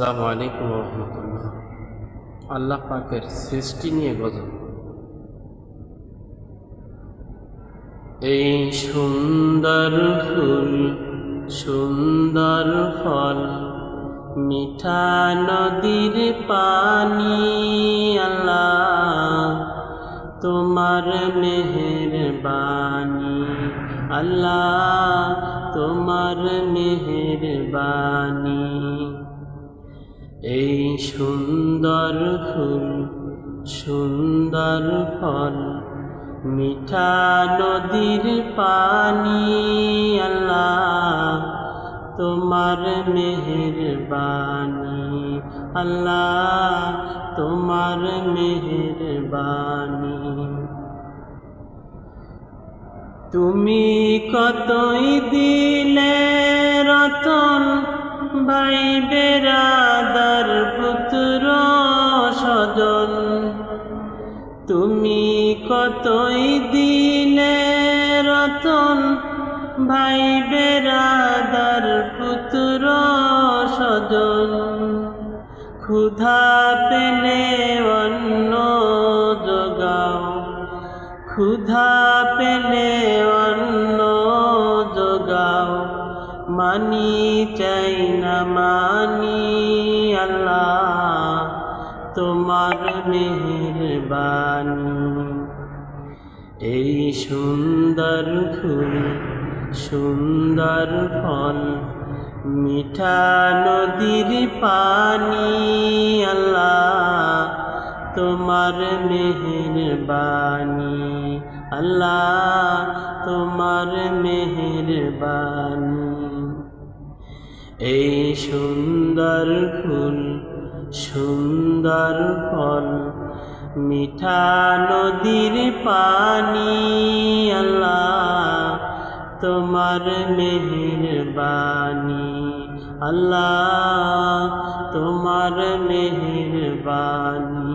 আসসালামু আলাইকুম রহমতুল্লাহ। আল্লাহ পাকের সৃষ্টি নিয়ে গজল। এই সুন্দর ফুল, সুন্দর ফল, মিঠা নদীর পানি, আল্লাহ তোমার মেহের বাণী আল্লাহ তোমার মেহের বাণী এই সুন্দর ফুল, সুন্দর ফল, মিঠা নদীর পানি, আল্লাহ তোমার মেহেরবানি, আল্লাহ তোমার মেহেরবানি। তুমি কতই দিলে রতন ভাই বেরাদার পুত্র স্বজন তুমি কতই দিলে রতন? ভাই বেরাদার পুত্র স্বজন ক্ষুধা পেলে অন্ন যোগাও ক্ষুধা পেলে মানি, চাই না মানি আল্লাহ, তোমার মেহরবানি। এই সুন্দর ফুল, সুন্দর ফল, মিঠা নদীর পানি, আল্লাহ, তোমার মেহরবানি। আল্লাহ, তোমার মেহরবানি। এই সুন্দর ফুল, সুন্দর ফল, মিঠা নদীর পানি, আল্লাহ তোমার মেহরবানি, আল্লাহ তোমার মেহরবানি।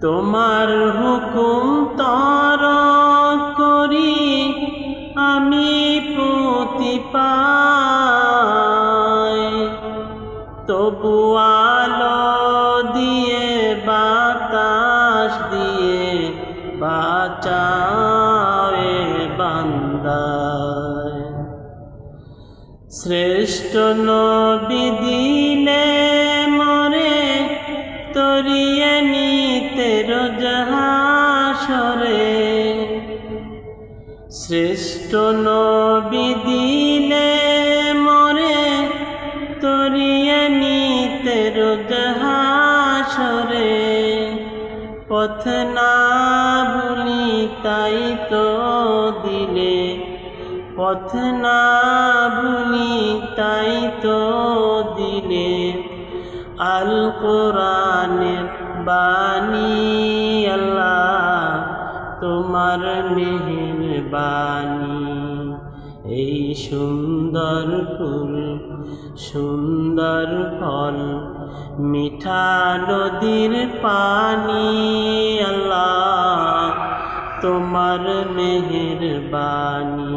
তোমার হুকুম তর করি আমি পাই তবু আলো দিয়ে, বাতাস দিয়ে বাঁচাবে বান্দায়। শ্রেষ্ঠ নবী দিলে মরে, তরিয়ে নিতে রোজহাসরে শ্রেষ্ঠ নবী মরে, তরিয়ে নিতে পথ না ভুলি তাই তো দিলে, পথ না ভুলি তাই তো দিলে। আল কোরআনের বাণী তোমার মেহের বাণী। এই সুন্দর ফুল, সুন্দর ফল, মিঠা নদীর পানি। আল্লাহ, তোমার মেহেরবানি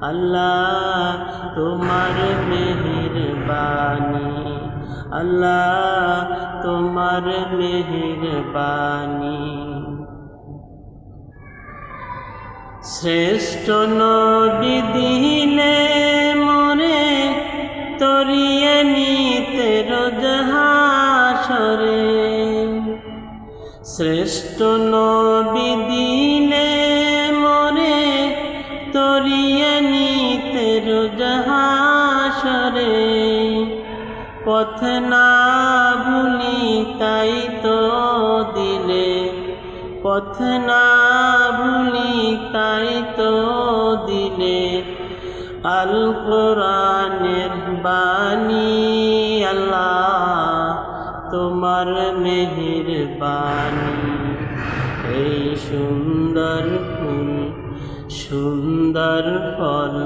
আল্লাহ, তোমার মেহেরবানি আল্লাহ, তোমার মেহেরবানি শ্রেষ্ঠ নবী দিলে মরে তরিয়ে নিতে রোজহাসরে শ্রেষ্ঠ নবী দিলে মরে তরিয়ে নিতে রোজহাসরে পথ না ভুলি তাই তো পথ না ভুলি তাই তো দিলে আল কোরআনের বাণী। আল্লাহ তোমার মেহের বাণী এই সুন্দর ফুল, সুন্দর ফল,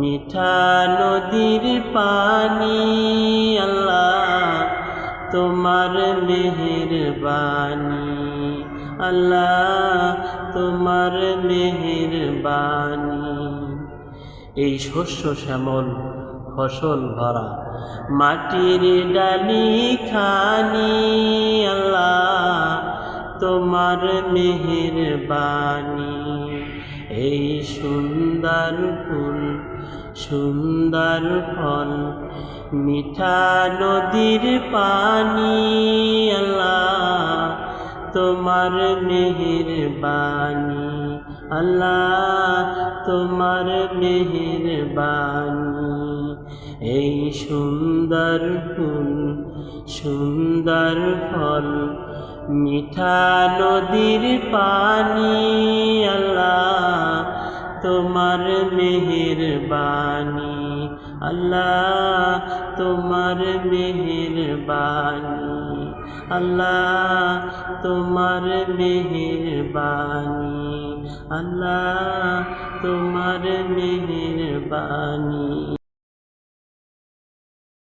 মিঠা নদীর পানি। আল্লাহ তোমার মেহেরবানি। আল্লাহ তোমার মেহেরবানি। এই শস্য শ্যামল ফসল ভরা মাটির ডালি খানি। আল্লাহ তোমার মেহের বাণী এই সুন্দর ফুল, সুন্দর ফল, মিঠা নদীর পানি। আল্লাহ তোমার মেহের বাণী আল্লাহ তোমার মেহের বাণী এই সুন্দর ফুল, সুন্দর ফল, মিঠা নদীর পানি, আল্লাহ তোমার মেহের বাণী আল্লাহ তোমার মেহের বাণী আল্লাহ তোমার মেহের বাণী আল্লাহ তোমার মেহের বাণী